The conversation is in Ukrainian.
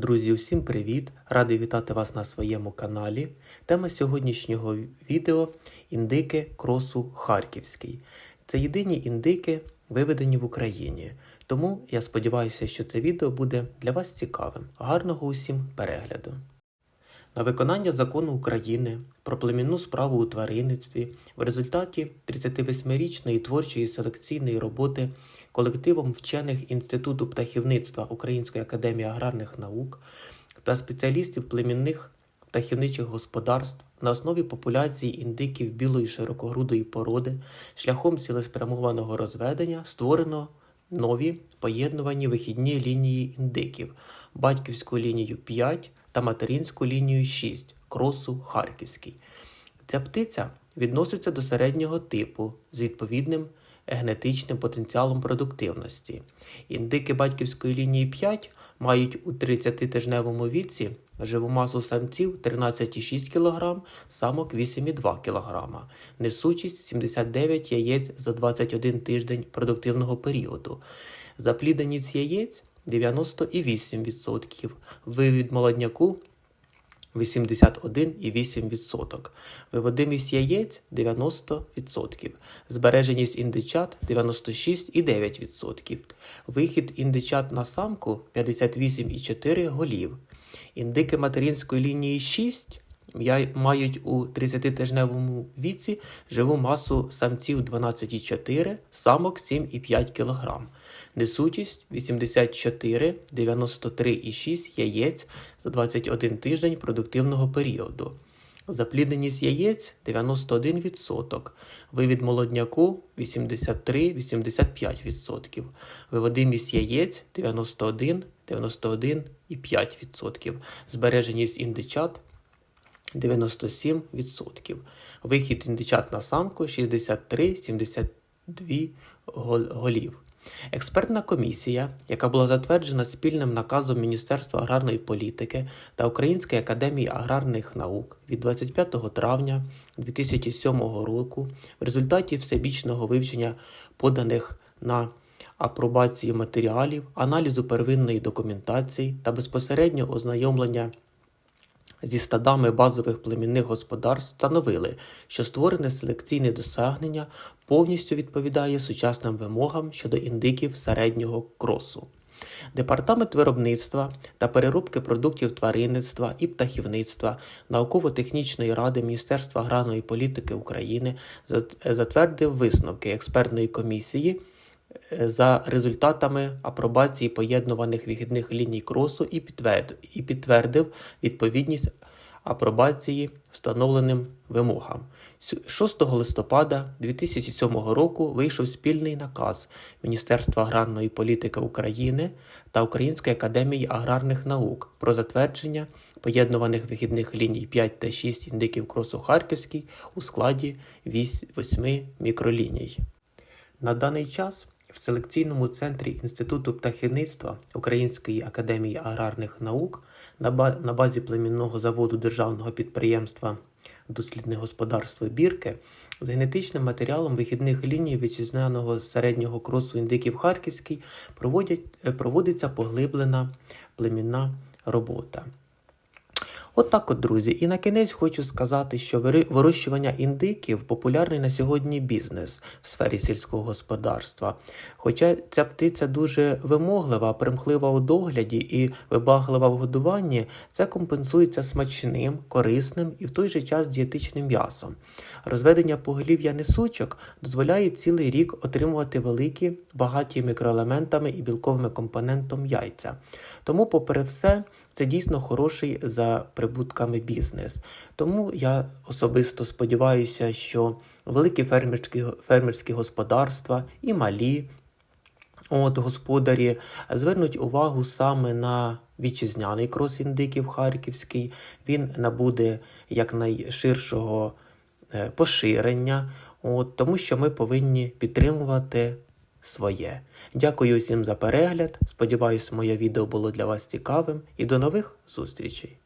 Друзі, усім привіт! Радий вітати вас на своєму каналі. Тема сьогоднішнього відео індики кросу Харківський. Це єдині індики, виведені в Україні. Тому я сподіваюся, що це відео буде для вас цікавим. Гарного усім перегляду! На виконання закону України про племінну справу у тваринництві в результаті 38-річної творчої селекційної роботи колективом вчених Інституту птахівництва Української академії аграрних наук та спеціалістів племінних птахівничих господарств на основі популяції індиків білої широкогрудої породи шляхом цілеспрямованого розведення створено нові поєднувані вихідні лінії індиків, батьківську лінію 5 та материнську лінію 6 кросу Харківський. Ця птиця відноситься до середнього типу з відповідним генетичним потенціалом продуктивності. Індики батьківської лінії 5 мають у 30-тижневому віці живу масу самців 13,6 кг, самок 8,2 кг, несучість 79 яєць за 21 тиждень продуктивного періоду. Заплідненість яєць 98%, вивід молодняку 81,8%, виводимість яєць 90%, збереженість індичат 96,9%, вихід індичат на самку 58,4 голів. Індики материнської лінії 6 я- мають у 30-тижневому віці живу масу самців 12,4, самок 7,5 кг. Несучість 84, 93,6 яєць за 21 тиждень продуктивного періоду. Заплідненість яєць 91%, вивід молодняку 83-85%, виводимість яєць 91, 91,5%, збереженість індичат 97%. Вихід індичат на самку 63-72 голів. Експертна комісія, яка була затверджена спільним наказом Міністерства аграрної політики та Української академії аграрних наук від 25 травня 2007 року, в результаті всебічного вивчення поданих на апробацію матеріалів, аналізу первинної документації та безпосередньо ознайомлення зі стадами базових племінних господарств встановили, що створене селекційне досягнення повністю відповідає сучасним вимогам щодо індиків середнього кросу. Департамент виробництва та переробки продуктів тваринництва і птахівництва Науково-технічної ради Міністерства аграрної політики України затвердив висновки експертної комісії за результатами апробації поєднуваних вихідних ліній кросу і підтвердив відповідність апробації встановленим вимогам. 6 листопада 2007 року вийшов спільний наказ Міністерства аграрної політики України та Української академії аграрних наук про затвердження поєднуваних вихідних ліній 5 та 6 індиків кросу Харківський у складі 8 мікроліній. На даний час в селекційному центрі Інституту птахівництва Української академії аграрних наук на, базі племінного заводу державного підприємства Дослідне господарство Бірки з генетичним матеріалом вихідних ліній вітчизняного середнього кросу індиків Харківський проводять, е, проводиться поглиблена племінна робота. От от, друзі. І на кінець хочу сказати, що вирощування індиків популярний на сьогодні бізнес в сфері сільського господарства. Хоча ця птиця дуже вимоглива, примхлива у догляді і вибаглива в годуванні, це компенсується смачним, корисним і в той же час дієтичним м'ясом. Розведення поголів'я несучок дозволяє цілий рік отримувати великі, багаті мікроелементами і білковими компонентом яйця. Тому, попри все, це дійсно хороший за прибутками бізнес. Тому я особисто сподіваюся, що великі фермерські, фермерські господарства і малі от, господарі звернуть увагу саме на вітчизняний крос індиків харківський. Він набуде якнайширшого е, поширення, от, тому що ми повинні підтримувати своє. Дякую всім за перегляд. Сподіваюсь, моє відео було для вас цікавим і до нових зустрічей.